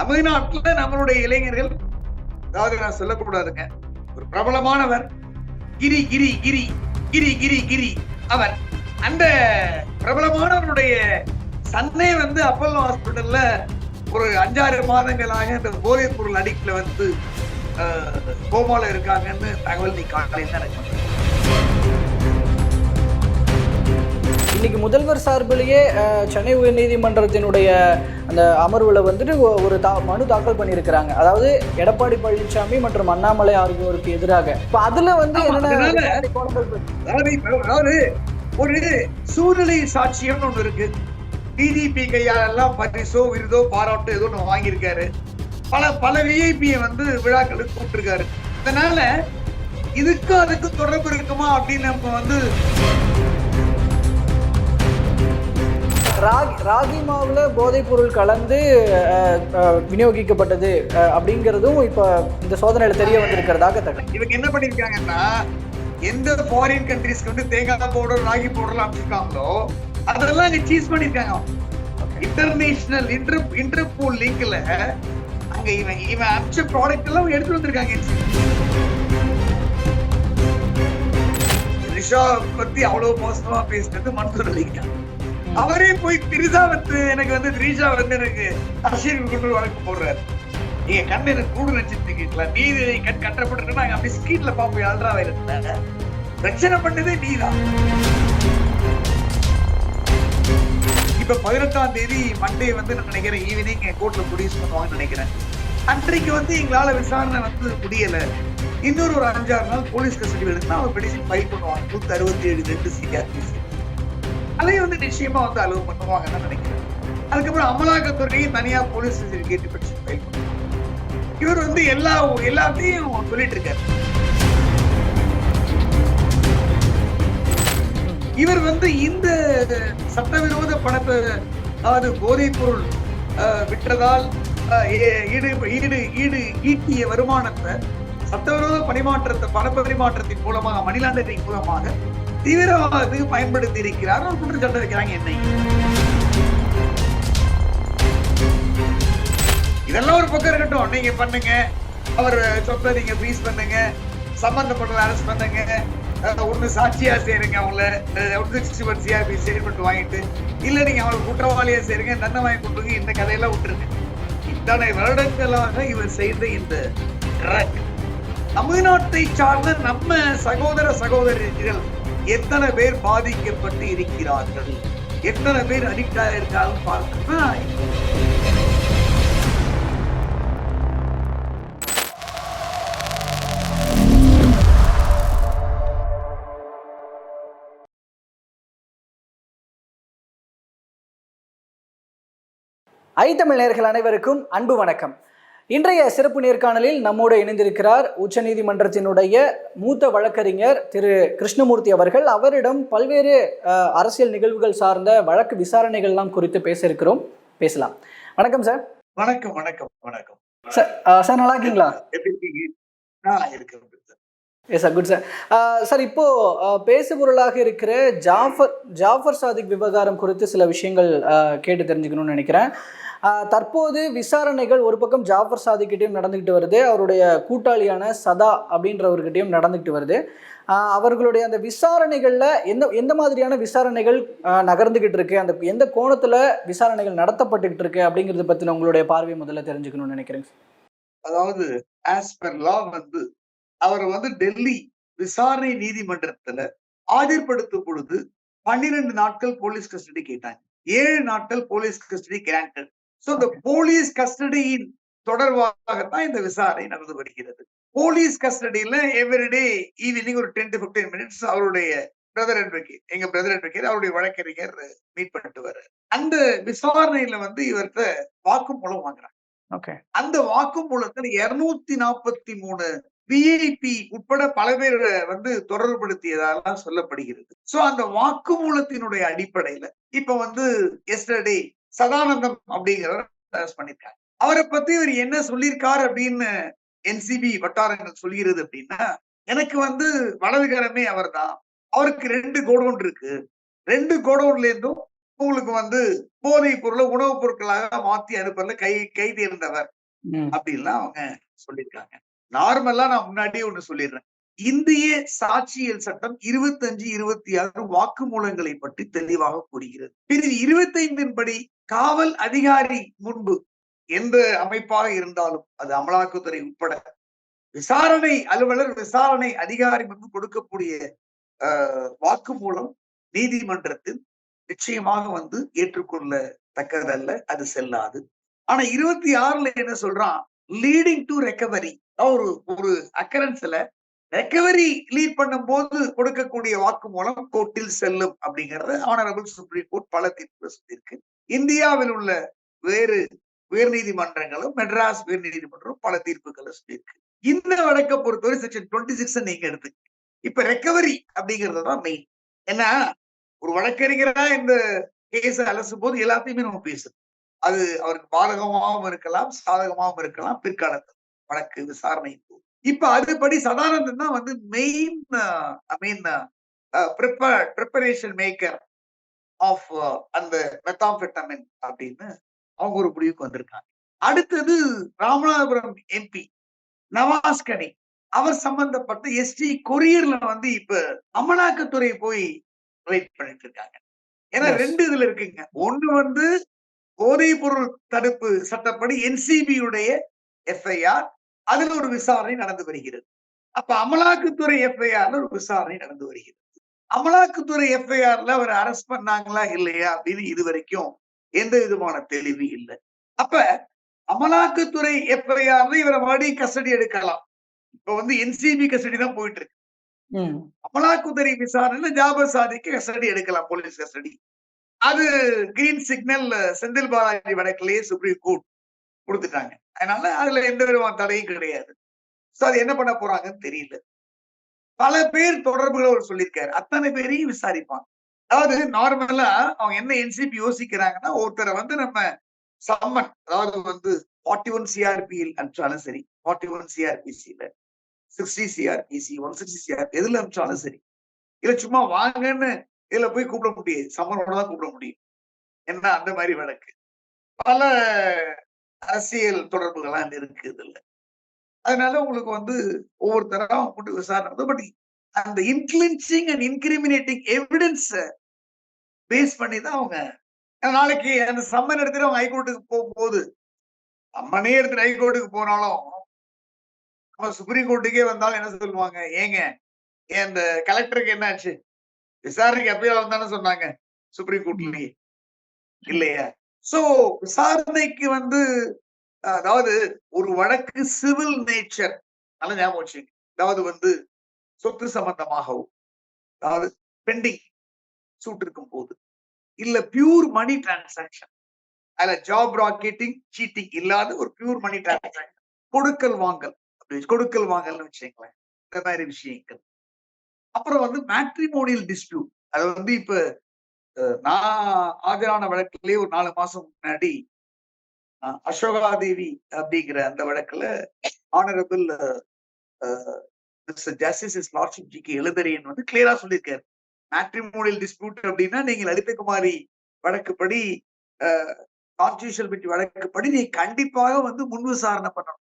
தமிழ்நாட்டுல நம்மளுடைய இளைஞர்கள் அதாவது நான் சொல்லக்கூடாதுங்க ஒரு பிரபலமானவர் கிரி கிரி கிரி கிரி கிரி கிரி அவர் அந்த பிரபலமானவருடைய சன்னை வந்து அப்பல்லோ ஹாஸ்பிட்டல்ல ஒரு அஞ்சாறு மாதங்களாக இந்த போதைப் பொருள் அடிக்ட்ல வந்து கோமால இருக்காங்கன்னு தகவல் நீ காலையில் எனக்கு இன்னைக்கு முதல்வர் சார்பிலேயே சென்னை உயர்நீதிமன்றத்தினுடைய அந்த அமர்வுல வந்துட்டு ஒரு தா மனு தாக்கல் பண்ணியிருக்கிறாங்க. அதாவது எடப்பாடி பழனிசாமி மற்றும் அண்ணாமலை ஆகியோருக்கு எதிராக. இப்ப அதுல வந்து அதாவது ஒரு சூழ்நிலை சாட்சியம்னு ஒண்ணு இருக்கு. டிடிபி கையாலெல்லாம் பரிசோ விருதோ பாராட்டு ஏதோ ஒண்ணு வாங்கியிருக்காரு. பல பல விஐபியை வந்து விழாக்களுக்கு கூப்பிட்டுருக்காரு. அதனால இதுக்கு அதுக்கு தொடர்பு இருக்குமா அப்படின்னு நம்ம வந்து ராகி ராகி மாவுல போதைப் பொருள் கலந்து விநியோகிக்கப்பட்டது அப்படிங்கிறதும் இப்ப இந்த சோதனையில தெரிய வந்திருக்கிறதாக தகவல். இவங்க என்ன பண்ணிருக்காங்கன்னா எந்த ஃபாரின் கண்ட்ரீஸ்க்கு வந்து தேங்காய் பவுடர் ராகி பவுடர் அமைச்சிருக்காங்களோ அதெல்லாம் இங்க சீஸ் பண்ணிருக்காங்க. இன்டர்நேஷனல் இன்டர் இன்டர்போல் லிங்க்ல அங்க இவன் இவன் அமிச்ச ப்ராடக்ட் எல்லாம் எடுத்து வந்திருக்காங்க. ரிஷா பத்தி அவ்வளவு மோசமா பேசினது மன்சூர் அலிகான் அவரே போய் திரிசா வந்து எனக்கு வந்து திரிஷா வந்து எனக்கு அரசியல் கொண்டு வழக்கு போடுறாரு. நீங்க கண்ணு எனக்கு கூடு நினைச்சிருக்கீங்களா நீதி கண் கட்டப்பட்டு நாங்க அப்படி ஸ்கிரீன்ல பாப்போம் அல்ரா வைரஸ்ல பிரச்சனை பண்ணதே நீதான் இப்ப பதினெட்டாம் தேதி மண்டே வந்து நான் நினைக்கிறேன் ஈவினிங் கோர்ட்ல ப்ரொடியூஸ் பண்ணுவாங்கன்னு நினைக்கிறேன். அன்றைக்கு வந்து எங்களால விசாரணை வந்து முடியல. இன்னொரு ஒரு அஞ்சாறு நாள் போலீஸ் கஸ்டடி எடுத்தா அவர் பெடிஷன் ஃபைல் பண்ணுவாங்க. நூத்தி அறுபத்தி ஏழு ரெண்டு சிஆர்பிசி அதை வந்து நிச்சயமா வந்து அலுவல் பண்ணுவாங்கன்னு தான் நினைக்கிறேன். அதுக்கப்புறம் அமலாக்கத்துறையும் தனியா போலீஸ் கேட்டு பெடிஷன் ஃபைல் பண்ணுவாங்க. இவர் வந்து எல்லா எல்லாத்தையும் சொல்லிட்டு இருக்காரு. இவர் வந்து இந்த சட்டவிரோத பணத்தை அதாவது போதைப் பொருள் விற்றதால் ஈடு ஈடு ஈடு ஈட்டிய வருமானத்தை சட்டவிரோத பரிமாற்றத்தை பணப்பரிமாற்றத்தின் மூலமாக மணிலாண்டரின் மூலமாக தீவிரவாதத்துக்கு பயன்படுத்தி இருக்கிறார் ஒரு குற்றச்சாட்டு வைக்கிறாங்க என்னை. இதெல்லாம் ஒரு பக்கம் இருக்கட்டும். நீங்க பண்ணுங்க. அவர் சொத்தை நீங்க பீஸ் பண்ணுங்க. சம்பந்தப்பட்ட அரெஸ்ட் பண்ணுங்க. ஒண்ணு சாட்சியா சேருங்க அவங்கள. ஒன்று சிக்ஸ்டி ஒன் சிஆர்பி ஸ்டேட்மெண்ட் வாங்கிட்டு இல்ல நீங்க அவங்களை குற்றவாளியா சேருங்க தண்டனை வாங்கி கொடுங்க இந்த கதையெல்லாம் விட்டுருங்க. இத்தனை வருடங்களாக இவர் செய்த இந்த ட்ரக் தமிழ்நாட்டை சார்ந்த நம்ம சகோதர சகோதரிகள் எத்தனை பேர் பாதிக்கப்பட்டு இருக்கிறார்கள்? எத்தனை பேர் அடிக்ட் ஆயிருக்காங்க பார்க்கணும்னா ஐ தமிழ் நேர்கள் அனைவருக்கும் அன்பு வணக்கம். இன்றைய சிறப்பு நேர்காணலில் நம்மோடு இணைந்திருக்கிறார் உச்சநீதிமன்றத்தினுடைய மூத்த வழக்கறிஞர் திரு கிருஷ்ணமூர்த்தி அவர்கள். அவரிடம் பல்வேறு அரசியல் நிகழ்வுகள் சார்ந்த வழக்கு விசாரணைகள்லாம் குறித்து பேச இருக்கிறோம் பேசலாம். வணக்கம் சார். வணக்கம் வணக்கம் வணக்கம். சார் நல்லா இருக்கீங்களா yes sir. Good sir. Sir இப்போ பேசுபொருளாக இருக்கிற ஜாஃபர் ஜாஃபர் சாதிக் விவகாரம் குறித்து சில விஷயங்கள் கேட்டு தெரிஞ்சுக்கணும்னு நினைக்கிறேன். தற்போது விசாரணைகள் ஒரு பக்கம் ஜாஃபர் சாதிக்கிட்டையும் நடந்துக்கிட்டு வருது அவருடைய கூட்டாளியான சதா அப்படின்றவர்கிட்டையும் நடந்துக்கிட்டு வருது. அவர்களுடைய அந்த விசாரணைகளில் எந்த எந்த மாதிரியான விசாரணைகள் நகர்ந்துக்கிட்டு இருக்கு? அந்த எந்த கோணத்தில் விசாரணைகள் நடத்தப்பட்டுக்கிட்டு இருக்கு அப்படிங்கிறத பற்றின உங்களுடைய பார்வை முதல்ல தெரிஞ்சுக்கணும்னு நினைக்கிறேன் அதாவது ஆஸ் பர் லா வந்து அவரை வந்து டெல்லி விசாரணை நீதிமன்றத்துல ஆஜர்படுத்தும் பொழுது பன்னிரண்டு நாட்கள் போலீஸ் கஸ்டடி கேட்டாங்க. ஏழு நாட்கள் போலீஸ் கஸ்டடி கிராண்டட் சோ இந்த போலீஸ் கஸ்டடியின் தொடர்பாகத்தான் இந்த விசாரணை நடந்து வருகிறது. போலீஸ் கஸ்டடியில எவ்ரிடே ஈவினிங் ஒரு டென் டு பிப்டீன் மினிட்ஸ் அவருடைய பிரதர் அட்வொகேட் எங்க பிரதர் அட்வொகேட் அவருடைய வழக்கறிஞர் மீட் பண்ணிட்டு வர்றாரு. அந்த விசாரணையில வந்து இவர்கிட்ட வாக்குமூலம் வாங்குறாங்க. ஓகே அந்த வாக்குமூலத்தில் இருநூத்தி நாற்பத்தி மூணு விஐபி உட்பட பல பேர் வந்து தொடர்புபடுத்தியதெல்லாம் சொல்லப்படுகிறது. சோ அந்த வாக்குமூலத்தினுடைய அடிப்படையில இப்ப வந்து எஸ்டர்டே சதானந்தம் அப்படிங்கிறவர் பண்ணிருக்காங்க அவரை பத்தி இவர் என்ன சொல்லியிருக்காரு அப்படின்னு என்சிபி வட்டாரங்கள் சொல்கிறது அப்படின்னா எனக்கு வந்து வலதுகரமே அவர்தான். அவருக்கு ரெண்டு கோடவுன் இருக்கு. ரெண்டு கோடவுன்ல இருந்தும் உங்களுக்கு வந்து போதைப் பொருளை உணவுப் பொருட்களாக மாத்தி அனுப்புறதுல கை கை தேர்ந்தவர் ம். அப்படின்லாம் அவங்க சொல்லியிருக்காங்க. நார்மலா நான் முன்னாடியே ஒண்ணு சொல்லிடுறேன். இந்திய சாட்சியல் சட்டம் இருபத்தி அஞ்சு இருபத்தி ஆறு வாக்குமூலங்களை பற்றி தெளிவாக கூறுகிறது. பிரிவு இருபத்தைந்தின் படி காவல் அதிகாரி முன்பு எந்த அமைப்பாக இருந்தாலும் அது அமலாக்கத்துறை உட்பட விசாரணை அலுவலர் விசாரணை அதிகாரி முன்பு கொடுக்கக்கூடிய ஆஹ், வாக்குமூலம் நீதிமன்றத்தில் நிச்சயமாக வந்து ஏற்றுக்கொள்ளத்தக்கதல்ல அது செல்லாது. ஆனா இருபத்தி ஆறுல என்ன சொல்றான்? லீடிங் டு ரெக்கவரி ஒரு ஒரு அக்கரன்ஸ்ல ரெக்கவரி லீட் பண்ணும்போது கொடுக்கக்கூடிய வாக்குமூலம் கோர்ட்டில் செல்லும் அப்படிங்கறத ஆனரபிள் சுப்ரீம் கோர்ட் பல தீர்ப்பு சொல்லியிருக்கு இந்தியாவில் உள்ள வேறு உயர்நீதிமன்றங்களும் மெட்ராஸ் உயர்நீதிமன்றம் பல தீர்ப்புகளை சொல்லியிருக்கு இந்த வழக்கை பொறுத்தவரை செக்ஷன் டுவெண்ட்டி சிக்ஸ் நீங்க எடுத்து இப்ப ரெக்கவரி அப்படிங்கிறது தான் மெயின் ஏன்னா ஒரு வழக்கறிஞரா இந்த கேஸ அலசும் போது எல்லாத்தையுமே நம்ம பேசணும். அது அவருக்கு பாதகமாகவும் இருக்கலாம் சாதகமாகவும் இருக்கலாம் பிற்காலத்தில் வழக்கு விசாரணை இப்ப அதுபடி சதானந்தன் தான் வந்து main I mean prepare preparation maker of அந்த மெத்தாம்பெட்டமின் அப்படின்னு அவங்க ஒரு முடிவுக்கு வந்திருக்காங்க. அடுத்தது ராமநாதபுரம் எம்பி நவாஸ் கனி அவர் சம்பந்தப்பட்ட எஸ்டி கொரியர்ல வந்து இப்ப அமலாக்கத்துறை போய் ரைட் பண்ணிட்டு இருக்காங்க. ஏன்னா. ரெண்டு இதுல இருக்குங்க. ஒண்ணு வந்து போதைப் பொருள் தடுப்பு சட்டப்படி உடைய எஃப்ஐஆர் அதுல ஒரு விசாரணை நடந்து வருகிறது. அப்ப அமலாக்கத்துறை எஃப்ஐஆர்ல ஒரு விசாரணை நடந்து வருகிறது. அமலாக்கத்துறை எஃப்ஐஆர்ல அவர் அரெஸ்ட் பண்ணாங்களா இல்லையா அப்படின்னு இது வரைக்கும் எந்த விதமான தெளிவு இல்லை. அப்ப அமலாக்கத்துறை எஃப்ஐஆர்ல இவரை மறுபடியும் கஸ்டடி எடுக்கலாம். இப்ப வந்து என்சிபி கஸ்டடி தான் போயிட்டு இருக்கு. அமலாக்குத்துறை விசாரணையில ஜாபர் சாதிக்கு கஸ்டடி எடுக்கலாம் போலீஸ் கஸ்டடி அது கிரீன் சிக்னல் செந்தில் பாலாஜி வழக்கிலேயே சுப்ரீம் கோர்ட் கொடுத்துட்டாங்க. அதனால அதுல எந்த விதமான தடையும் கிடையாது. சோ அது என்ன பண்ண போறாங்கன்னு தெரியல. பல பேர் தொடர்புகளை அவர் சொல்லியிருக்காரு. அத்தனை பேரையும் விசாரிப்பான் அதாவது நார்மலா அவங்க என்ன என்சிபி யோசிக்கிறாங்கன்னா ஒருத்தரை வந்து நம்ம சம்மன் அதாவது வந்து ஃபார்ட்டி ஒன் சிஆர்பியில் அனுப்பிச்சாலும் சரி forty one சிஆர்பிசியில sixty CRPC one sixty CRP எதுல அனுப்பிச்சாலும் சரி. இல்ல சும்மா வாங்கன்னு இதுல போய் கூப்பிட முடியாது. சம்மனோட தான் கூப்பிட முடியும். என்ன அந்த மாதிரி வழக்கு. பல அரசியல் தொடர்புகள்லாம் இருக்குது இல்லை அதனால உங்களுக்கு வந்து ஒவ்வொருத்தரா கூட்டு விசாரணை பட் அந்த convincing and incriminating evidence base பண்ணி தான் அவங்க நாளைக்கு அந்த சம்மன் எடுத்துட்டு அவங்க ஹைகோர்ட்டுக்கு போகும்போது அம்மனே எடுத்துட்டு ஹைகோர்ட்டுக்கு போனாலும் நம்ம சுப்ரீம் கோர்ட்டுக்கே வந்தாலும் என்ன சொல்லுவாங்க? ஏங்க ஏன் அந்த கலெக்டருக்கு என்னாச்சு? விசாரணைக்கு அப்பயே வந்தானே சொன்னாங்க சுப்ரீம் கோர்ட்லயே இல்லையா? சோ விசாரணைக்கு வந்து அதாவது ஒரு வழக்கு சிவில் நேச்சர் நல்ல ஞாபகம் வச்சுங்க அதாவது வந்து சொத்து சம்பந்தமாகவும் அதாவது பெண்டிங் சூட் இருக்கும் போது இல்ல பியூர் மணி டிரான்சாக்ஷன் அதுல ஜாப் ராக்கெட்டிங் சீட்டிங் இல்லாத ஒரு பியூர் மணி டிரான்சாக்ஷன் கொடுக்கல் வாங்கல் கொடுக்கல் வாங்கல்னு வச்சுங்களேன் இந்த மாதிரி விஷயங்கள். அப்புறம் வந்து மேட்ரிமோனியல் டிஸ்பியூட் அது வந்து இப்ப நான் ஆஜரான வழக்கிலேயே ஒரு நாலு மாசம் முன்னாடி அஹ், அசோகா தேவி அப்படிங்கிற அந்த வழக்குல honourable justice his lordship G K எழுதரியன் வந்து கிளியரா சொல்லியிருக்காரு. மேட்ரிமோனியல் டிஸ்பியூட் அப்படின்னா நீங்க லலித குமாரி வழக்குப்படி கான்ஸ்டியூஷன் பெட்டி வழக்குப்படி நீ கண்டிப்பாக வந்து முன் விசாரணை பண்ணணும்.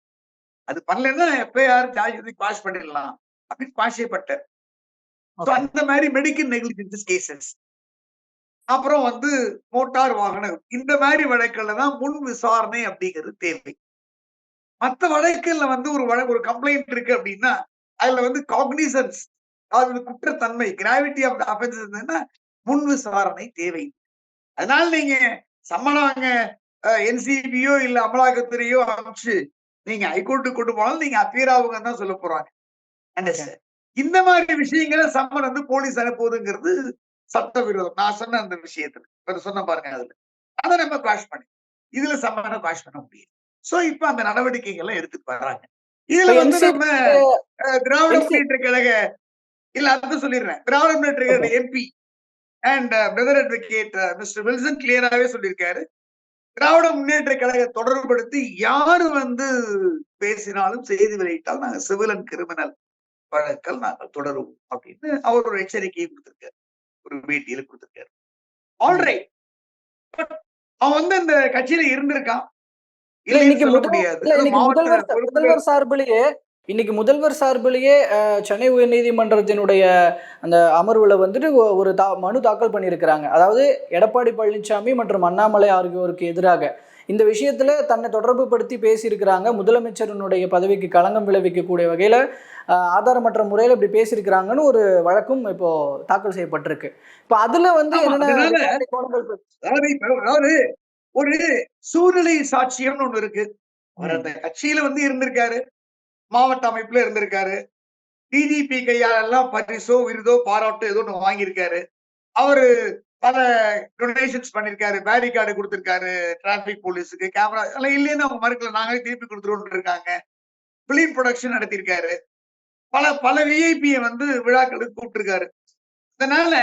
அது பண்ணலைன்னா எஃப்ஐஆர் ஜார்ஜ் பாஸ் பண்ணிடலாம் அப்படின்னு பாஸ் செய்யப்பட்டார். அந்த மாதிரி மெடிக்கல் நெக்லிஜென்ஸ் கேசஸ் அப்புறம் வந்து மோட்டார் வாகனம். இந்த மாதிரி வழக்குல தான் முன் விசாரணை அப்படிங்கிறது தேவை. மத்த வழக்குல வந்து ஒரு வழக்கு ஒரு கம்ப்ளைண்ட் இருக்கு அப்படின்னா அதுல வந்து காக்னிசன்ஸ் அதாவது குற்றத்தன்மை கிராவிட்டி ஆஃப் இருந்ததுன்னா முன் விசாரணை தேவை. அதனால நீங்க சம்மனாங்க என்சிபியோ இல்ல அமலாக்கத்துறையோ அமைச்சு நீங்க ஹைகோர்ட்டுக்கு கொண்டு போனாலும் நீங்க அப்பியர் ஆகுங்கன்னு தான் சொல்ல போறாங்க? இந்த மாதிரி விஷயங்களை சம்மன் வந்து போலீஸ் அனுப்புவதுங்கிறது சட்டவிரோதம் நான் சொன்ன அந்த விஷயத்துல. இப்ப சொன்ன பாருங்க அதுல. அதை நம்ம குவாஷ் பண்ணி இதுல சம்மனை குவாஷ் பண்ண முடியும் சோ இப்ப அந்த நடவடிக்கைகளை எடுத்துட்டு வர்றாங்க இதுல வந்து நம்ம திராவிட முன்னேற்ற கழக இல்ல அதான் சொல்லிடுறேன். Dravida Munnetra Kazhaga MP and brother advocate mister Wilson கிளியராவே சொல்லியிருக்காரு. திராவிட முன்னேற்ற கழக தொடர்புபடுத்தி யாரு வந்து பேசினாலும் செய்தி வெளியிட்டால் நாங்க சிவில் அண்ட் கிரிமினல் வழக்கல் நாங்கள் தொடருவோம் அப்படின்னு அவர் ஒரு எச்சரிக்கையை கொடுத்திருக்காரு. ஒரு பேட்டியில கொடுத்திருக்காரு. ஆல்ரைட் அவன் வந்து அந்த கட்சியில இருந்திருக்கான். முதல்வர் முதல்வர் சார்பிலேயே இன்னைக்கு முதல்வர் சார்பிலேயே சென்னை உயர்நீதிமன்றத்தினுடைய அந்த அமர்வுல வந்துட்டு ஒரு தா மனு தாக்கல் பண்ணியிருக்கிறாங்க. அதாவது எடப்பாடி பழனிசாமி மற்றும் அண்ணாமலை ஆகியோருக்கு எதிராக. இந்த விஷயத்துல தன்னை தொடர்பு படுத்தி பேசியிருக்கிறாங்க. முதலமைச்சரினுடைய பதவிக்கு களங்கம் விளைவிக்கக்கூடிய வகையில ஆதாரமற்ற முறையில் இப்படி பேசியிருக்கிறாங்கன்னு ஒரு வழக்கும் இப்போ தாக்கல் செய்யப்பட்டிருக்கு. இப்போ அதுல வந்து என்னென்ன ஒரு சூழ்நிலை சாட்சியம்னு ஒண்ணு இருக்கு. அவர். அந்த கட்சியில வந்து இருந்திருக்காரு. மாவட்ட அமைப்புல இருந்திருக்காரு. டிஜிபி கையாலெல்லாம் பரிசோ விருதோ பாராட்டோ ஏதோ ஒண்ணு வாங்கியிருக்காரு. அவரு பல டொனேஷன்ஸ் பண்ணிருக்காரு பேரிகார்டு கொடுத்திருக்காரு டிராபிக் போலீஸுக்கு கேமரா எல்லாம் இல்லைன்னு அவங்க மறுக்கல. நாங்களே திருப்பி கொடுத்துருவோம் இருக்காங்க. பிலிம் ப்ரொடக்ஷன் நடத்தியிருக்காரு. பல பல விஐபியை வந்து விழாக்களுக்கு கூப்பிட்டுருக்காரு. அதனால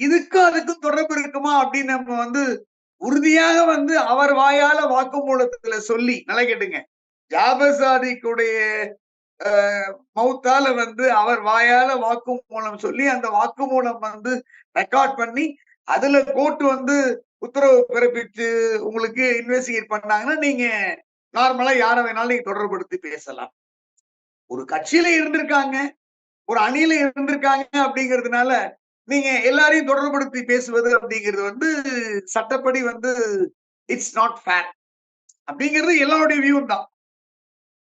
இதுக்கும் அதுக்கும் தொடர்பு இருக்குமா அப்படின்னு நம்ம வந்து உறுதியாக வந்து அவர் வாயால வாக்குமூலத்துல சொல்லி நல்லா கேட்டுங்க. ஜாபசாதிக்குடைய அஹ், மௌத்தால வந்து அவர் வாயால வாக்குமூலம் சொல்லி அந்த வாக்குமூலம் வந்து ரெக்கார்ட் பண்ணி அதுல கோர்ட் வந்து உத்தரவு பிறப்பிச்சு உங்களுக்கு இன்வெஸ்டிகேட் பண்ணாங்கன்னா நீங்க நார்மலா யாரை வேணாலும் நீங்க தொடர்படுத்தி பேசலாம். ஒரு கட்சியில இருந்திருக்காங்க ஒரு அணியில இருந்திருக்காங்க அப்படிங்கிறதுனால நீங்க எல்லாரையும் தொடர்புபடுத்தி பேசுவது அப்படிங்கிறது வந்து சட்டப்படி வந்து இட்ஸ் நாட் ஃபேர் அப்படிங்கிறது எல்லாருடைய வியூ தான்.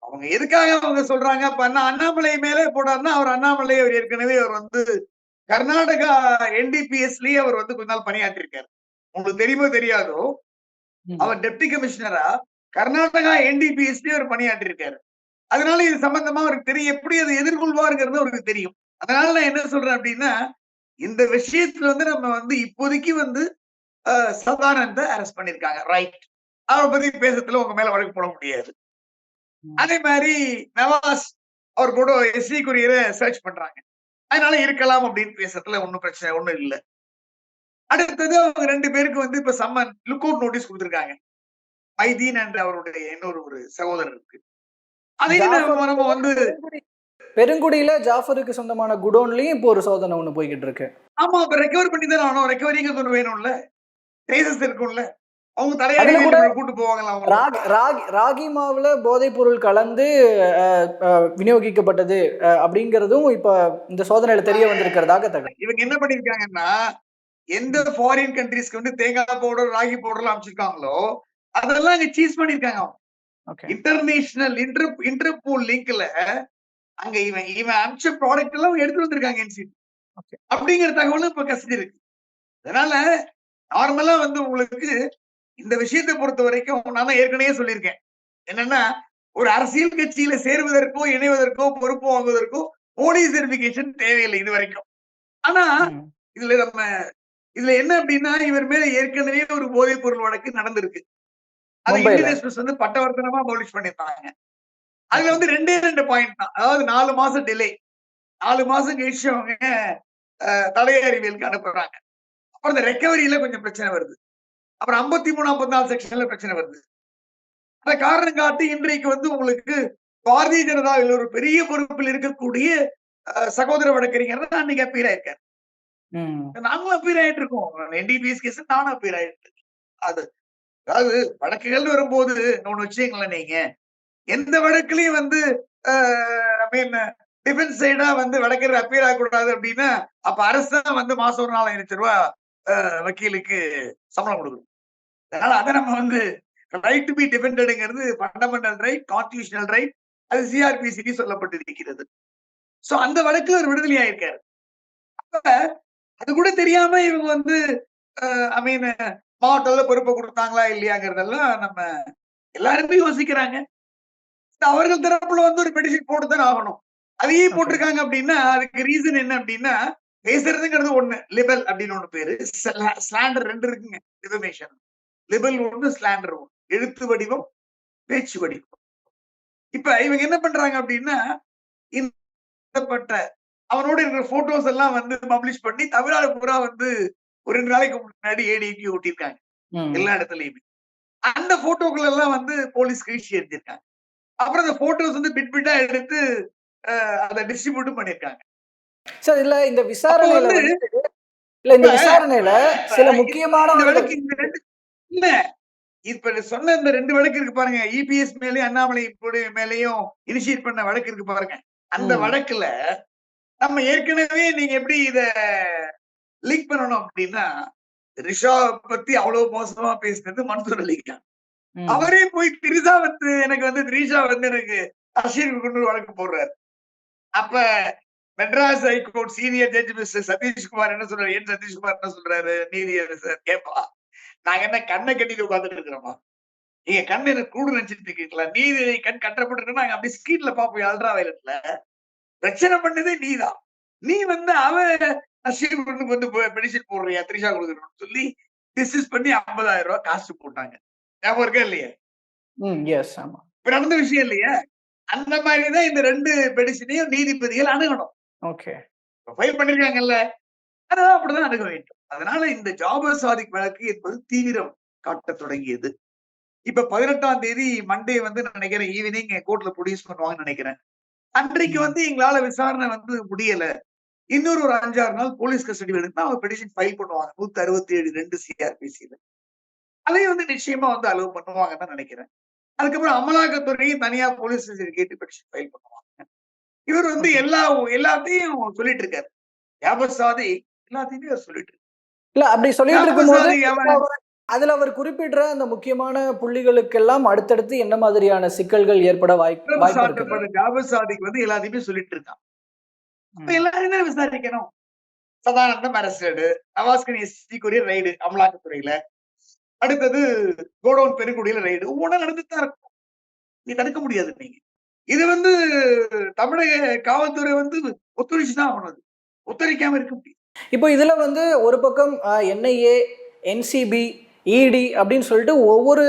அவங்க எதுக்காக அவங்க சொல்றாங்க? அப்ப அண்ணா அண்ணாமலை மேலே போடாருன்னா அவர் அண்ணாமலை அவர் ஏற்கனவே அவர் வந்து கர்நாடகா என்டிபிஎஸ்லயே அவர் வந்து கொஞ்ச நாள் பணியாற்றிருக்காரு. உங்களுக்கு தெரியுமோ தெரியாதோ. அவர் டெப்டி கமிஷனரா கர்நாடகா என்டிபிஎஸ்லயே அவர் பணியாற்றிருக்காரு. அதனால இது சம்பந்தமா அவருக்கு தெரியும். எப்படி அதை எதிர்கொள்வாருங்கிறது அவருக்கு தெரியும். அதனால நான் என்ன சொல்றேன் அப்படின்னா இந்த விஷயத்துல வந்து நம்ம வந்து இப்போதைக்கு வந்து சதானந்த அரெஸ்ட் பண்ணிருக்காங்க. ரைட் அவரை பத்தி பேசுறதுல உங்க மேல வழக்கு போட முடியாது. அதே மாதிரி நவாஸ் அவர் கூட எஸ்சி குரியரை சர்ச் பண்றாங்க. அதனால இருக்கலாம் அப்படின்னு பேசுறதுல ஒண்ணும் பிரச்சனை ஒண்ணும் இல்ல. அடுத்தது அவங்க ரெண்டு பேருக்கு வந்து இப்ப சம்மன் லுக் அவுட் நோட்டீஸ் கொடுத்திருக்காங்க. மைதீன் என்ற அவருடைய இன்னொரு ஒரு சகோதரர் இருக்கு. அதையும் நம்ம வந்து பெருங்குடி- பெருங்குடியில ஜாஃபருக்கு சொந்தமான குடோன்லயும் இப்போ ஒரு சோதனை ஒண்ணு போய்கிட்டு இருக்கு. ஆமா இப்ப ரெக்கவர் பண்ணி தானே ஆகணும் ரெக்கவரிங்கிறது ஒண்ணு வேணும்ல. ட்ரேசஸ் இருக்கும்ல. அவங்க தலையாரி கூட கூட்டு போவாங்களா ராகி மாவுல போதைப் பொருள் கலந்து விநியோகிக்கப்பட்டது அப்படிங்கிறதும் இப்ப இந்த சோதனையில தெரிய வந்திருக்கிறதாக தகவல். இவங்க என்ன பண்ணிருக்காங்கன்னா எந்த ஃபாரின் கண்ட்ரீஸ்க்கு வந்து தேங்காய் பவுடர் ராகி பவுடர் அமைச்சிருக்காங்களோ அதெல்லாம் அங்க சீஸ் பண்ணிருக்காங்க இன்டர்நேஷனல் இன்டர் இன்டர்போல் லிங்க்ல அங்க இவன் இவன் அமிச்ச ப்ராடக்ட் எல்லாம் எடுத்து வந்திருக்காங்க Okay. அப்படிங்கிற தகவலும் இப்ப கசிஞ்சு இருக்கு அதனால நார்மலா வந்து உங்களுக்கு இந்த விஷயத்தை பொறுத்த வரைக்கும் நான் ஏற்கனவே சொல்லியிருக்கேன். என்னன்னா ஒரு அரசியல் கட்சியில சேருவதற்கோ இணைவதற்கோ பொறுப்பு வாங்குவதற்கோ போலீஸ் வெரிபிகேஷன் தேவையில்லை இது வரைக்கும் ஆனா இதுல நம்ம இதுல என்ன அப்படின்னா இவர் மேல ஏற்கனவே ஒரு போதைப் பொருள் வழக்கு நடந்திருக்கு. அது. இந்தியன் எக்ஸ்பிரஸ் வந்து பட்டவர்த்தனமா பப்ளிஷ் பண்ணிருந்தாங்க அதுல வந்து ரெண்டே ரெண்டு பாயிண்ட் தான். அதாவது நாலு மாசம் டிலே நாலு மாசம் கழிச்சு அவங்க தடய அறிவியலுக்கு அனுப்புறாங்க. அப்புறம் இந்த ரெக்கவரியில கொஞ்சம் பிரச்சனை வருது. அப்புறம் ஐம்பத்தி மூணு ஐம்பத்தி நாலு செக்ஷன்ல பிரச்சனை வருது. அந்த காரணம் காட்டி இன்றைக்கு வந்து உங்களுக்கு பாரதிய ஜனதாவில் ஒரு பெரிய பொறுப்பில் இருக்கக்கூடிய சகோதர வழக்கறிஞர் அன்னைக்கு அப்பீர் ஆயிருக்காரு. நாங்களும் அப்பீர் ஆயிட்டு இருக்கோம் என்டிபிஎஸ் கேஸ் நானும் அப்பீர் ஆயிட்டு. அது அதாவது வழக்குகள் வரும்போது ஒண்ணு வச்சுங்களேன் நீங்க. எந்த வழக்குலயும் வந்து மீன் டிஃபென்ஸ் சைடா வந்து வழக்கறிஞர் அப்பீர் ஆகக்கூடாது அப்படின்னா அப்ப அரசு தான் வந்து மாசம் ஒரு நாலாயிரம் லட்சம் ரூபாய் வக்கீலுக்கு சம்பளம் கொடுக்கணும். அதனால அதை நம்ம வந்து ரைட் டு பி டிஃபெண்டடுங்கிறது ஃபண்டமெண்டல் ரைட் கான்ஸ்டியூஷனல் ரைட் அது சிஆர்பிசிக்கு சொல்லப்பட்டிருக்கிறது. சோ அந்த வழக்குல ஒரு விடுதலை ஆயிருக்காரு. அப்ப அது கூட தெரியாம இவங்க வந்து ஐ மீன் மாவட்டத்துல பொறுப்பை கொடுத்தாங்களா இல்லையாங்கிறதெல்லாம் நம்ம எல்லாருமே யோசிக்கிறாங்க. அவர்கள் தரப்புல வந்து ஒரு பெட்டிஷன் போட்டுதான் ஆகணும். அதையே. போட்டிருக்காங்க அப்படின்னா அதுக்கு ரீசன் என்ன அப்படின்னா பேசுறதுங்கிறது ஒண்ணு. லிபல் அப்படின்னு ஒண்ணு பேரு. ஸ்லாண்டர் ரெண்டு இருக்குங்க. டிஃபமேஷன் லிபல் ஒண்ணு ஸ்லாண்டர் ஒண்ணு எழுத்து வடிவம் பேச்சு வடிவம். இப்ப இவங்க என்ன பண்றாங்க அப்படின்னா அவனோட இருக்கிற போட்டோஸ் எல்லாம் வந்து பப்ளிஷ் பண்ணி தமிழ்நாடு பூரா வந்து ஒரு ரெண்டு நாளைக்கு முன்னாடி ஏடிக்கு ஒட்டியிருக்காங்க. ம். எல்லா இடத்துலயுமே. அந்த போட்டோக்கள் எல்லாம் வந்து போலீஸ் கழிச்சு எடுத்திருக்காங்க. அப்புறம் அந்த போட்டோஸ் வந்து பிட் பிட்டா எடுத்து அதை டிஸ்ட்ரிபியூட் பண்ணிருக்காங்க சார் இல்ல இந்த விசாரணையில வந்து- இல்ல இந்த விசாரணையில சில முக்கியமான இல்ல இப்ப சொன்ன இந்த ரெண்டு வழக்கு இருக்கு பாருங்க. இபிஎஸ் மேலயும் அண்ணாமலை மேலயும் இனிஷியேட் பண்ண வழக்கு இருக்கு பாருங்க. அந்த. வழக்குல நம்ம ஏற்கனவே நீங்க எப்படி இத லீக் பண்ணணும் அப்படின்னா ரிஷா பத்தி அவ்வளவு மோசமா பேசினது மன்சூர் அலிகான். அவரே போய் திரிசா வந்து எனக்கு வந்து திரிஷா வந்து எனக்கு அரசியல் கொண்டு வழக்கு போடுறாரு. அப்ப Madras high court senior judge mister Satishkumar என்ன சொல்றாரு? என் சதீஷ்குமார் என்ன சொல்றாரு? நீதியரசர் கேப்பா. நாங்க என்ன கண்ணை கட்டிட்டு உட்கார்ந்துட்டு இருக்கிறோமா நீங்க கண் எனக்கு கூடு நினைச்சிட்டு இருக்கீங்களா? நீதி கண் கட்டப்பட்டு நாங்க அப்படியே ஸ்கிரீன்ல பாப்போம் அல்ட்ரா வயலட்ல பிரச்சனை பண்ணதே நீதான். நீ வந்து அவ அரசியல் கொண்டு வந்து பெடிஷன் போடுறியா? திரிஷா கொடுக்கணும்னு சொல்லி டிஸ்கஸ் பண்ணி ஐம்பதாயிரம் ரூபாய் காசு போட்டாங்க. ஞாபகம் இருக்கா இல்லையா? ம் எஸ் ஆமா. இப்ப நடந்த விஷயம் இல்லையா? அந்த மாதிரிதான் இந்த ரெண்டு பெடிஷனையும் நீதிபதிகள் அணுகணும். ஓகே ஃபைல் பண்ணிருக்காங்கல்ல? அதான் அப்படிதான் அணுக வேண்டும். அதனால இந்த ஜாபர் சாதிக் வழக்கு என்பது தீவிரம் காட்டத் தொடங்கியது. இப்ப பதினெட்டாம் தேதி மண்டே வந்து நான் நினைக்கிறேன் ஈவினிங் கோர்ட்ல ப்ரொடியூஸ் பண்ணுவாங்கன்னு நினைக்கிறேன். அன்றைக்கு. வந்து எங்களால விசாரணை வந்து முடியல. இன்னொரு ஒரு அஞ்சாறு நாள் போலீஸ் கஸ்டடி எடுத்தா அவங்க பெடிஷன் ஃபைல் பண்ணுவாங்க. நூத்தி அறுபத்தி ஏழு ரெண்டு சிஆர்பிசியில அதையும் வந்து நிச்சயமா வந்து அலோவ் பண்ணுவாங்கன்னு தான் நினைக்கிறேன். அதுக்கப்புறம் அமலாக்கத்துறையும் தனியா போலீஸ் கேட்டு பெடிஷன் ஃபைல் பண்ணுவாங்க. இவர் வந்து. எல்லா எல்லாத்தையும் சொல்லிட்டு இருக்காரு. வியாபார சாதி எல்லாத்தையுமே அவர் சொல்லிட்டு இருக்காரு. இல்ல அப்படி சொல்லிட்டு இருக்கும்போது அதுல அவர் குறிப்பிடுற அந்த முக்கியமான புள்ளிகளுக்கெல்லாம் அடுத்தடுத்து என்ன மாதிரியான சிக்கல்கள் ஏற்பட வாய்ப்பு சாதிக் வந்து எல்லாத்தையுமே சொல்லிட்டு இருக்கான். எல்லாரும் விசாரிக்கணும்? சதானந்தம் அரசு நவாஸ்கனி ரைடு அமலாக்கத்துறையில. அடுத்தது கோடவுன் பெருங்குடியில ரைடு ஒவ்வொன்றும் நடந்துட்டு தான் இருக்கும். நீ தடுக்க முடியாது நீங்க. இது வந்து தமிழக காவல்துறை வந்து ஒத்துழைச்சு தான் ஆகணும் அது. ஒத்துழைக்காம இருக்க முடியும் இப்போ இதுல வந்து ஒரு பக்கம் என்ஐஏ என்சிபி இடி அப்படின்னு சொல்லிட்டு ஒவ்வொரு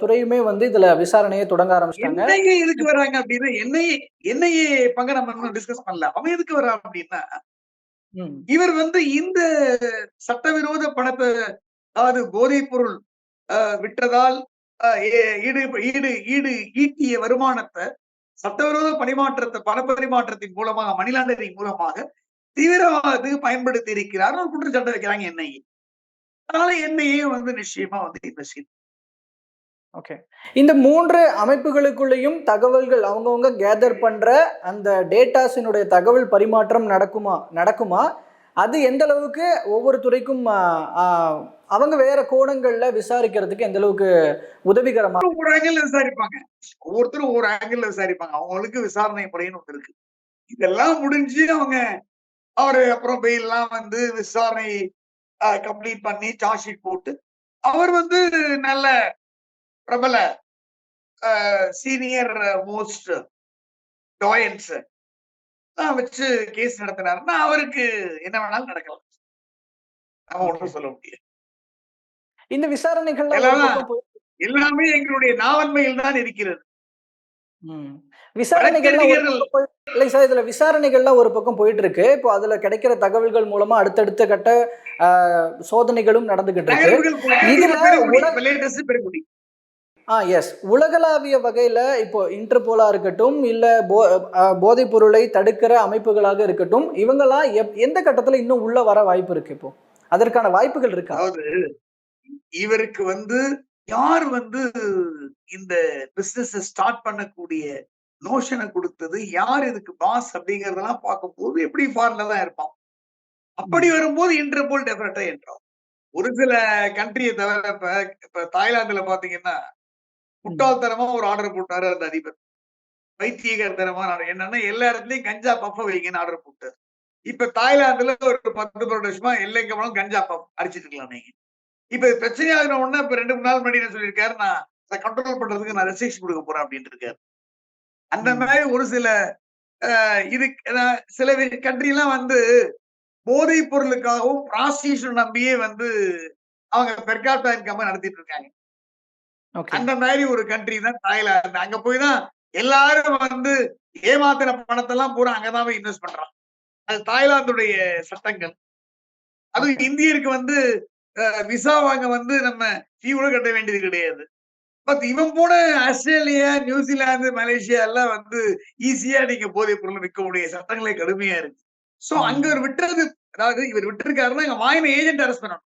துறையுமே வந்து இதுல விசாரணையை தொடங்க ஆரம்பிச்சிட்டாங்க எதுக்கு வர்றாங்க அப்படின்னா என்னையே என்னையே பங்க நம்ம டிஸ்கஸ் பண்ணல அவன் எதுக்கு வர்றான் அப்படின்னா. இவர் வந்து இந்த சட்டவிரோத பணத்தை அதாவது போதைப் பொருள் விற்றதால் ஈடு ஈடு ஈடு ஈட்டிய வருமானத்தை சட்டவிரோத பரிமாற்றத்தை பண பரிமாற்றத்தின் மூலமாக மணி லாண்டரிங் மூலமாக தீவிரவாதத்துக்கு பயன்படுத்தி இருக்கிறார். ஒரு குற்றச்சாட்டு வைக்கிறாங்க என்ஐஏ அதனால என்ஐஏ வந்து நிச்சயமா வந்து இன்வெஸ்டிகேட் ஓகே. இந்த மூன்று அமைப்புகளுக்குள்ளேயும் தகவல்கள் அவங்கவுங்க கேதர் பண்ற அந்த டேட்டாஸினுடைய தகவல் பரிமாற்றம் நடக்குமா நடக்குமா? அது எந்த அளவுக்கு ஒவ்வொரு துறைக்கும் அவங்க வேற கோணங்கள்ல விசாரிக்கிறதுக்கு எந்த அளவுக்கு உதவிகரமா ஒரு ஆங்கிள் விசாரிப்பாங்க. ஒவ்வொருத்தரும் ஒவ்வொரு ஆங்கிள் விசாரிப்பாங்க. அவங்களுக்கு விசாரணை முறைன்னு ஒன்று இருக்கு. இதெல்லாம் முடிஞ்சு அவங்க அவரு அப்புறம் பெயில்லாம் வந்து விசாரணை கம்ப்ளீட் பண்ணி சார்ஜ் ஷீட் போட்டு அவர் வந்து நல்ல பிரபல சீனியர் மோஸ்ட் டாயன்ஸ் வச்சு கேஸ் நடத்தினாருன்னா அவருக்கு என்ன வேணாலும் நடக்கலாம். நம்ம ஒன்றும் சொல்ல முடியாது. இந்த போய்- எல்லாமே எங்களுடைய நாவன்மையில் தான் இருக்கிறது போய்- இல்லை சார் இதுல விசாரணைகள்லாம் ஒரு பக்கம் போயிட்டு இருக்கு இப்போ அதுல கிடைக்கிற தகவல்கள் மூலமா அடுத்தடுத்த கட்ட சோதனைகளும் நடந்துகிட்டு இருக்கு. ஆ எஸ் உலகளாவிய வகையில இப்போ இன்டர்போலா இருக்கட்டும் இல்ல போ போதைப் பொருளை தடுக்கிற அமைப்புகளாக இருக்கட்டும் இவங்கெல்லாம் எப்- எந்த கட்டத்துல இன்னும் உள்ள வர வாய்ப்பு இருக்கு இப்போ? அதற்கான வாய்ப்புகள் இருக்கா? இவருக்கு வந்து யார் வந்து இந்த பிசினஸ் ஸ்டார்ட் பண்ணக்கூடிய நோஷனை கொடுத்தது யார் இதுக்கு பாஸ் அப்படிங்கறதெல்லாம் பார்க்கும்போது எப்படி ஃபாரின்ல தான் இருப்பான்? அப்படி வரும்போது இன்டர்போல் டெஃபினட்டா என்றோம் ஒரு சில கண்ட்ரியை தவிர இப்ப இப்ப தாய்லாந்துல பாத்தீங்கன்னா முட்டாள்தனமா ஒரு ஆர்டர் போட்டாரு அந்த அதிபர். பைத்தியகரத்தனமான ஆர்டர் என்னன்னா எல்லா இடத்துலயும் கஞ்சா பஃப வைங்கன்னு ஆர்டர் போட்டாரு. இப்ப தாய்லாந்துல ஒரு பத்து பன்னெண்டு வருஷமா எல்லைங்க போனாலும் கஞ்சா பஃப் அடிச்சிட்டு இருக்கலாம். நீங்க இப்ப இது பிரச்சனையாகின உடனே இப்ப ரெண்டு மூணு நாள் முன்னாடி என்ன சொல்லியிருக்காரு நான் அதை கண்ட்ரோல் பண்றதுக்கு நான் ரெஸ்ட்ரிக்ஷன் கொடுக்க போறேன் அப்படின்ட்டு இருக்காரு. அந்த. மாதிரி ஒரு சில இது சில கண்ட்ரி எல்லாம் வந்து போதைப் பொருளுக்காகவும் ப்ராஸ்டியூஷன் நம்பியே வந்து அவங்க பெர்காப்டா இன்கம் நடத்திட்டு இருக்காங்க. அந்த மாதிரி ஒரு கண்ட்ரி தான் தாய்லாந்து. அங்க போய் தான் எல்லாரும் வந்து ஏமாத்தின பணத்தெல்லாம் பூரா அங்கதான் போய் இன்வெஸ்ட் பண்றான் அது தாய்லாந்துடைய சட்டங்கள். அதுவும் இந்தியருக்கு வந்து விசா வாங்க வந்து நம்ம ஃபீ கூட கட்ட வேண்டியது கிடையாது. பட் இவன் போன ஆஸ்திரேலியா நியூசிலாந்து மலேசியா எல்லாம் வந்து ஈஸியா நீங்க போதைப் பொருள் விற்க முடிய சட்டங்களே கடுமையா இருக்கு. சோ. அங்க ஒரு விட்டுறது அதாவது இவர் விட்டுருக்காருன்னா இங்க வாங்கின ஏஜென்ட் அரெஸ்ட் பண்ணணும்.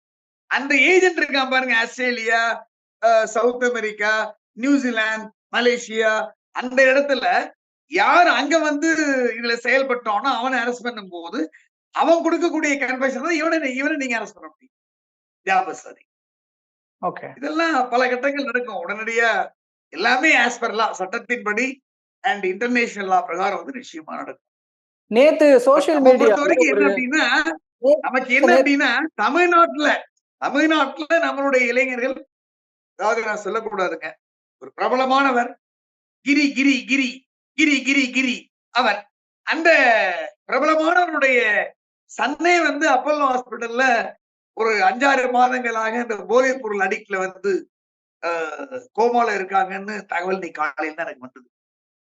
அந்த ஏஜென்ட் இருக்கான் பாருங்க Australia south America New Zealand Malaysia அந்த இடத்துல யார் அங்க வந்து இதுல செயல்பட்டானோ அவனை அரெஸ்ட் பண்ணும் போது அவன் கொடுக்கக்கூடிய கன்ஃபெஷன் தான் இவனை இவனை நீங்க அரெஸ்ட் பண்ண முடியும். ஓகே இதெல்லாம் பல கட்டங்கள் நடக்கும். உடனடியா எல்லாமே ஆஸ் பர் லா சட்டத்தின்படி அண்ட் இன்டர்நேஷனல் லா பிரகாரம் வந்து நிச்சயமா நடக்கும். நேத்து நம்ம மீடியா வரைக்கும் என்ன அப்படின்னா நமக்கு என்ன அப்படின்னா தமிழ்நாட்டுல தமிழ்நாட்டுல நம்மளுடைய இளைஞர்கள் அதாவது நான் சொல்லக்கூடாதுங்க ஒரு பிரபலமானவர் கிரி கிரி கிரி கிரி கிரி கிரி அவர் அந்த பிரபலமானவருடைய சன்னே வந்து அப்பல்லோ ஹாஸ்பிட்டல்ல ஒரு அஞ்சாறு மாதங்களாக இந்த போதைப் பொருள் அடிக்ட்ல வந்து கோமால இருக்காங்கன்னு தகவல் நீ காலையில தான் எனக்கு வந்தது.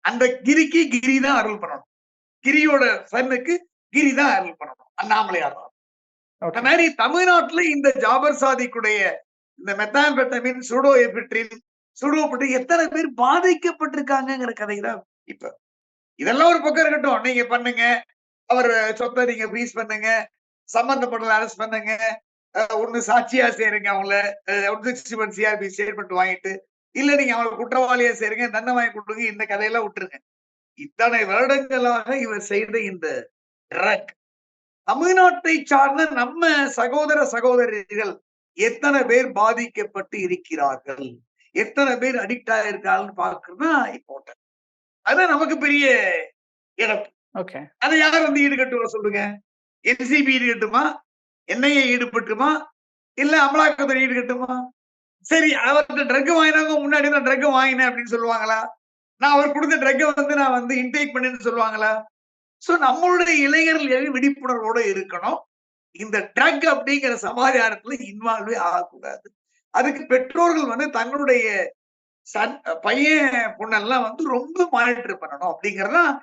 அந்த கிரிக்கு கிரி தான் அருள் பண்ணணும். கிரியோட சன்னுக்கு கிரி தான் அருள் பண்ணணும். அண்ணாமலையார் தான்? மாதிரி தமிழ்நாட்டுல இந்த ஜாபர் சாதிக்குடைய இந்த மெத்தாம்பெட்டமின் சுடோ எபிட்ரின் சுடோபட்டு எத்தனை பேர் பாதிக்கப்பட்டிருக்காங்கங்கிற கதை தான் இப்ப. இதெல்லாம் ஒரு பக்கம் இருக்கட்டும். நீங்க பண்ணுங்க. அவர் சொத்தை நீங்க ஃப்ரீஸ் பண்ணுங்க. சம்பந்தப்பட்ட அரெஸ்ட் பண்ணுங்க. ஒண்ணு சாட்சியா சேருங்க அவங்கள. One sixty one CRP statement வாங்கிட்டு இல்ல நீங்க அவங்களை குற்றவாளியா சேருங்க தண்டனை வாங்கி கொடுங்க இந்த கதையெல்லாம் விட்டுருங்க. இத்தனை வருடங்களாக இவர் செய்த இந்த ட்ரக். தமிழ்நாட்டை சார்ந்த நம்ம சகோதர சகோதரிகள் எத்தனை பேர் பாதிக்கப்பட்டு இருக்கிறார்கள்? எத்தனை பேர் அடிக்ட் ஆயிருக்காங்கன்னு பாக்குறதுனா இம்பார்ட்டன்ட் அது நமக்கு பெரிய இழப்பு. ஓகே அதை யார் வந்து ஈடுகட்டுவா சொல்லுங்க? என்சிபி ஈடுகட்டுமா? என்ஐஏ ஈடுபட்டுமா? இல்ல அமலாக்கத்துறை ஈடுகட்டுமா? சரி அவர்கிட்ட ட்ரக் வாங்கினவங்க முன்னாடி நான் ட்ரக் வாங்கினேன் அப்படின்னு சொல்லுவாங்களா? நான் அவர் கொடுத்த ட்ரக்கை வந்து நான் வந்து இன்டேக் பண்ணேன்னு சொல்லுவாங்களா? சோ நம்மளுடைய இளைஞர்கள் எழுதி விழிப்புணர்வோட இருக்கணும்? இந்த ட்ரக் அப்படிங்கிற சமாச்சாரத்துல இன்வால்வே ஆகக்கூடாது. அதுக்கு பெற்றோர்கள் வந்து தங்களுடைய சன் பையன் பொண்ணெல்லாம் வந்து ரொம்ப மானிட்டர் பண்ணணும். அப்படிங்கறதுதான்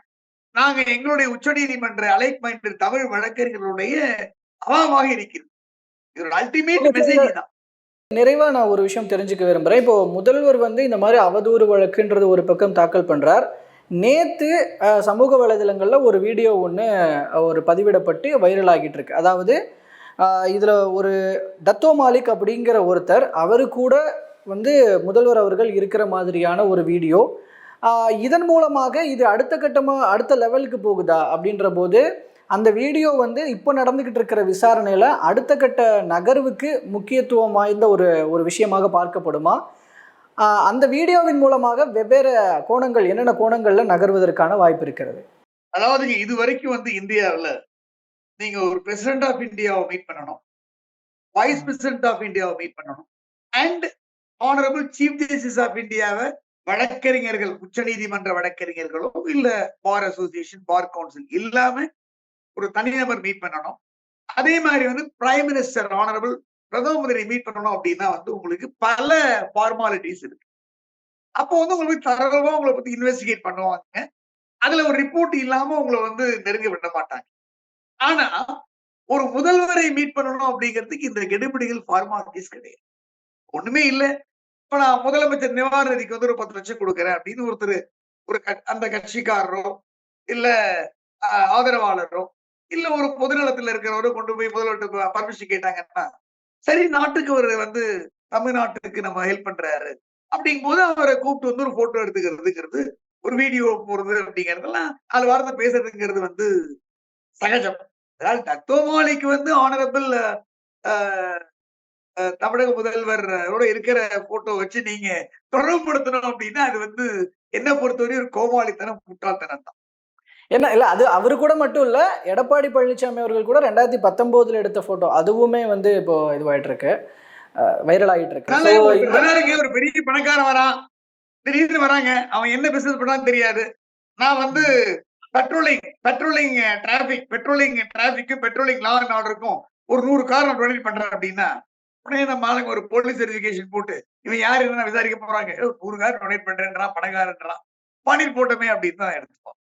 நாங்க எங்களுடைய உச்சநீதிமன்ற அலைக்மெண்ட் தமிழ் வழக்கறிஞர்களுடைய அவாவாக இருக்கிறது. இது ஒரு அல்டிமேட் மெசேஜ் தான். நிறைவா நான் ஒரு விஷயம் தெரிஞ்சுக்க விரும்புறேன். இப்போ முதல்வர் வந்து இந்த மாதிரி அவதூறு வழக்குன்றது ஒரு பக்கம் தாக்கல் பண்றார். நேத்து அஹ், சமூக வலைதளங்கள்ல ஒரு வீடியோ ஒன்று ஒரு பதிவிடப்பட்டு வைரல் ஆகிட்டு இருக்கு. அதாவது இதுல ஒரு தத்தோ மாலிக் அப்படிங்கிற ஒருத்தர் அவரு கூட வந்து முதல்வர் அவர்கள் இருக்கிற மாதிரியான ஒரு வீடியோ. இதன் மூலமாக இது அடுத்த கட்டமாக அடுத்த லெவலுக்கு போகுதா அப்படின்ற போது அந்த வீடியோ வந்து இப்போ நடந்துக்கிட்டு இருக்கிற விசாரணையில் அடுத்த கட்ட நகர்வுக்கு முக்கியத்துவம் வாய்ந்த ஒரு ஒரு விஷயமாக பார்க்கப்படுமா? அந்த வீடியோவின் மூலமாக வெவ்வேறு கோணங்கள் என்னென்ன கோணங்களில் நகர்வதற்கான வாய்ப்பு இருக்கிறது? அதாவது இது வரைக்கும் வந்து இந்தியாவுல நீங்க ஒரு பிரசிடென்ட் ஆஃப் இந்தியாவை மீட் பண்ணணும். வைஸ் பிரசிடென்ட் ஆஃப் இந்தியாவை மீட் பண்ணணும். And honourable chief justice of இந்தியாவை வழக்கறிஞர்கள் உச்சநீதிமன்ற வழக்கறிஞர்களோ இல்ல பார் அசோசியேஷன் பார் கவுன்சில் இல்லாம ஒரு தனிநபர் மீட் பண்ணணும். அதே மாதிரி வந்து பிரைம் மினிஸ்டர் ஆனரபிள் பிரதம மந்திரி மீட் பண்ணணும் அப்படின்னா வந்து உங்களுக்கு பல ஃபார்மாலிட்டிஸ் இருக்கு. அப்போ வந்து உங்களுக்கு தரவா உங்களை பத்தி இன்வெஸ்டிகேட் பண்ணுவாங்க. அதுல ஒரு ரிப்போர்ட் இல்லாம உங்களை வந்து நெருங்க விட மாட்டாங்க. ஆனா ஒரு முதல்வரை மீட் பண்ணணும் அப்படிங்கிறதுக்கு இந்த கெடுபிடிகள் ஃபார்மாலிட்டிஸ் கிடையாது. ஒண்ணுமே இல்ல. இப்ப நான் முதலமைச்சர் நிவாரண நிதிக்கு வந்து ஒரு பத்து லட்சம் கொடுக்குறேன் அப்படின்னு ஒருத்தர் ஒரு அந்த கட்சிக்காரரோ இல்ல ஆஹ், ஆதரவாளரோ இல்ல ஒரு பொதுநலத்துல இருக்கிறவரு கொண்டு போய் முதல்வர்கிட்ட பர்மிஷன் கேட்டாங்கன்னா சரி நாட்டுக்கு ஒரு வந்து தமிழ்நாட்டுக்கு நம்ம ஹெல்ப் பண்றாரு. அப்படிங்கும் போது அவரை கூப்பிட்டு வந்து ஒரு போட்டோ எடுத்துக்கிறதுங்கிறது ஒரு வீடியோ போடுறது அப்படிங்கறதெல்லாம் அது வாரத்தை பேசுறதுங்கிறது வந்து சகஜம். அதாவது தத்துவமாளிக்கு வந்து ஆனரபிள் தமிழக முதல்வரோட இருக்கிற போட்டோ வச்சு நீங்க தொடர்புபடுத்தணும் அப்படின்னா அது வந்து என்ன பொறுத்தவரை ஒரு கோமாளித்தனம் முட்டாள்தனம் தான் என்ன இல்லை அது அவரு கூட மட்டும் இல்லை எடப்பாடி பழனிசாமி அவர்கள் கூட ரெண்டாயிரத்தி பத்தொம்போதில் எடுத்த ஃபோட்டோ அதுவுமே வந்து இப்போ இதுவாயிட்டு இருக்கு வைரல் ஆகிட்டு இருக்கு ஒரு பெரிய பணக்காரன் வரான். திடீர்னு வராங்க. அவன் என்ன பிசினஸ் பண்ணான்னு தெரியாது. நான் வந்து பெட்ரோலிங் பெட்ரோலிங் டிராபிக் பெட்ரோலிங் டிராபிக்கும் பெட்ரோலிங் லா அண்ட் ஆர்டருக்கும் ஒரு நூறு கார் நான் டொனேட் பண்றேன் அப்படின்னா உடனே நம்ம ஆளுங்க ஒரு போலீஸ் வெரிஃபிகேஷன் போட்டு இவன் யாரு என்ன விசாரிக்க போறாங்க. நூறு கார் டொனேட் பண்றேன்றான் பணக்காரன்றான் பன்னீர் போட்டோமே அப்படின்னு தான் எடுத்துப்போம்.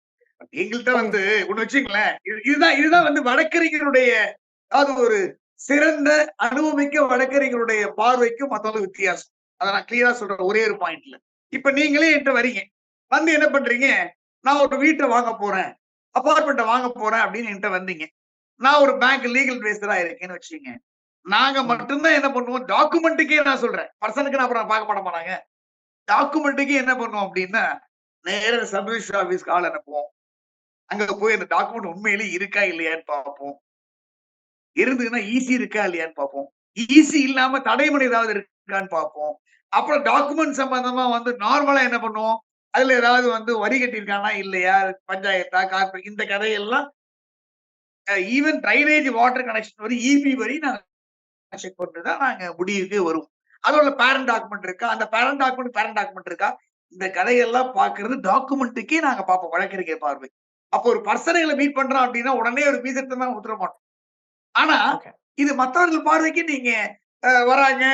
எங்கள்கிட்ட வந்து ஒண்ணு வச்சுங்களேன் இது- இதுதான் இதுதான் வந்து வழக்கறிஞருடைய அதாவது ஒரு சிறந்த அனுபவமிக்க வழக்கறிஞருடைய பார்வைக்கும் மத்தவங்க வித்தியாசம். அதை நான் கிளியரா சொல்றேன் ஒரே ஒரு பாயிண்ட்ல இப்ப நீங்களே என்கிட்ட வரீங்க. வந்து என்ன பண்றீங்க? நான் ஒரு வீட்டை வாங்க போறேன். அபார்ட்மெண்ட்டை வாங்க போறேன் அப்படின்னு என்கிட்ட வந்தீங்க. நான் ஒரு பேங்க் லீகல் பேஸ்டரா இருக்கேன்னு வச்சுக்கோங்க. நாங்க மட்டும்தான் என்ன பண்ணுவோம்? டாக்குமெண்ட்டுக்கே நான் சொல்றேன். பர்சனுக்கு நான் அப்புறம் பார்க்க மாட்ட மாட்டாங்க டாக்குமெண்ட்டுக்கே என்ன பண்ணுவோம் அப்படின்னா நேர சப் ரிஜிஸ்டர் ஆபீஸ் கால் அனுப்புவோம். அங்க போய் அந்த டாக்குமெண்ட் உண்மையிலேயே இருக்கா இல்லையான்னு பார்ப்போம். இருந்ததுன்னா ஈஸி இருக்கா இல்லையான்னு பார்ப்போம். ஈஸி இல்லாம தடைமுறை ஏதாவது இருக்கான்னு பார்ப்போம். அப்புறம் டாக்குமெண்ட் சம்பந்தமா வந்து நார்மலா என்ன பண்ணுவோம்? அதுல ஏதாவது வந்து வரி கட்டியிருக்கானா இல்லையா? பஞ்சாயத்தா கார்பரேட் இந்த கதையெல்லாம் ஈவன் ட்ரைனேஜ் வாட்டர் கனெக்ஷன் வரி இபி வரி நாங்க செக் பண்ணிட்டு தான் நாங்க முடிவுக்கு வரும் அதோட பேரண்ட் டாக்குமெண்ட் இருக்கா? அந்த பேரண்ட் டாக்குமெண்ட் பேரண்ட் டாக்குமெண்ட் இருக்கா? இந்த கதையெல்லாம் பாக்குறது டாக்குமெண்ட்டுக்கே நாங்க பார்ப்போம். வழக்கறிஞர் பார்வை. அப்போ ஒரு பர்சனைகளை மீட் பண்றோம் அப்படின்னா உடனே ஒரு மீசத்தை தான் உத்தர மாட்டோம். ஆனா. இது மத்தவர்கள் பார்வைக்கு நீங்க வராங்க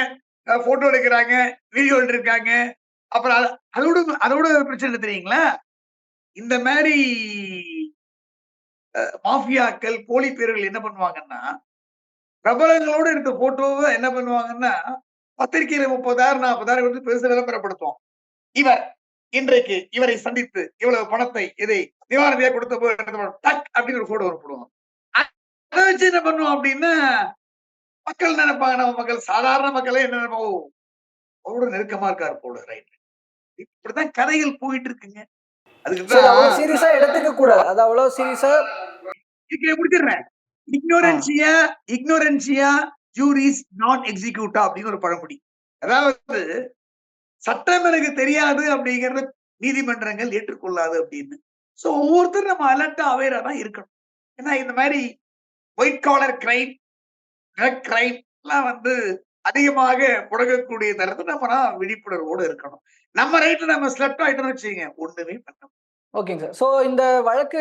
போட்டோ எடுக்கிறாங்க வீடியோ எடுத்திருக்காங்க. அப்புறம் அது- அதோட அதோட பிரச்சனை தெரியுங்களா? இந்த மாதிரி மாஃபியாக்கள் போலி பேர்கள் என்ன பண்ணுவாங்கன்னா பிரபலங்களோட எடுத்த போட்டோவை என்ன பண்ணுவாங்கன்னா பத்திரிகையில முப்பதாயிரம் நாற்பதாயிரம் வந்து பெருசு விளம்பரப்படுத்துவோம் இவர் இன்றைக்கு இவரை சந்தித்து இவ்வளவு பணத்தை இதை நிவாரணியா கொடுத்த போது டக் அப்படின்னு ஒரு போட்டோ போடுவோம் அதை வச்சு என்ன பண்ணுவோம் அப்படின்னா மக்கள் நினைப்பாங்க. நம்ம மக்கள் சாதாரண மக்களே என்ன நினைப்பாங்க? ஓ அவரோட நெருக்கமா இருக்காரு போல ரைட் இப்படிதான் கதைகள் போயிட்டு இருக்குங்க. அதுக்கு சரி அவ்வளவு தான் சீரியஸா எடுத்துக்க கூடாது அது அவ்வளவு சீரியஸா இதுக்கு முடிச்சிடுறேன். இக்னோரன்சியா இக்னோரன்சியா ஜூரிஸ் நான் எக்ஸிக்யூட்டா அப்படின்னு ஒரு பழமொழி. அதாவது சட்டம் எனக்கு தெரியாது அப்படிங்கறத நீதிமன்றங்கள் ஏற்றுக்கொள்ளாது அப்படின்னு. சோ ஒவ்வொருத்தரும் நம்ம அலர்ட்டா அவேரா தான் இருக்கணும். ஏன்னா இந்த மாதிரி white collar crime drug crime எல்லாம் வந்து அதிகமாக புழங்கக்கூடிய தரத்தை நம்ம விழிப்புணர்வோடு இருக்கணும். நம்ம ரைட்ல நம்ம ஸ்லெப்ட் ஆயிட்டோம்னு வச்சுக்கோங்க ஒண்ணுமே பண்ண முடியாது. ஓகேங்க சார். ஸோ இந்த வழக்கு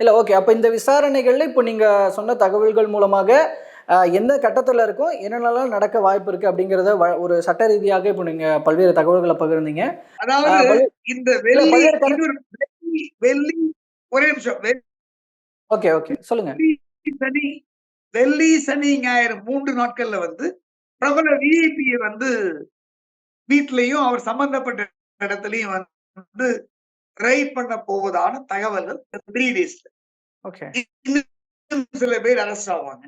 இல்ல ஓகே அப்ப இந்த விசாரணைகள்ல இப்போ நீங்க சொன்ன தகவல்கள் மூலமாக எந்த கட்டத்துல இருக்கும்? என்னென்னலாம் நடக்க வாய்ப்பு இருக்கு அப்படிங்கறத ஒரு சட்ட ரீதியாக இப்போ நீங்க பல்வேறு தகவல்களை பகிர்ந்தீங்க. அதாவது இந்த வெள்ளி ஒரே நிமிஷம். Okay okay. சொல்லுங்க. சனி வெள்ளி சனி ஞாயிறு மூன்று நாட்கள்ல வந்து பிரபல விஐபியை வந்து வீட்லயும் அவர் சம்பந்தப்பட்ட இடத்துலயும் வந்து ரைட் பண்ண போவதான தகவல்கள் த்ரீ டேஸ்ல சில பேர் அரெஸ்ட் ஆவாங்க.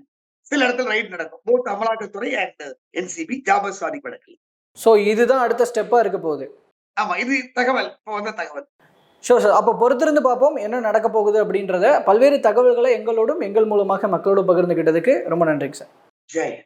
சில இடத்துல ரைட் நடக்கும். போத் அமலாக்கத்துறை அண்ட் என்சிபி ஜாபர் சாதி வழக்கில். ஸோ இதுதான் அடுத்த ஸ்டெப்பா இருக்க போகுது. ஆமா இது தகவல். இப்போ வந்த தகவல். ஷோர் சார் அப்போ பொறுத்திருந்து பார்ப்போம் என்ன நடக்க போகுது அப்படின்றத. பல்வேறு தகவல்களை எங்களோடும் எங்கள் மூலமாக மக்களோடு பகிர்ந்துக்கிட்டதுக்கு ரொம்ப நன்றிங்க சார் ஜெய்.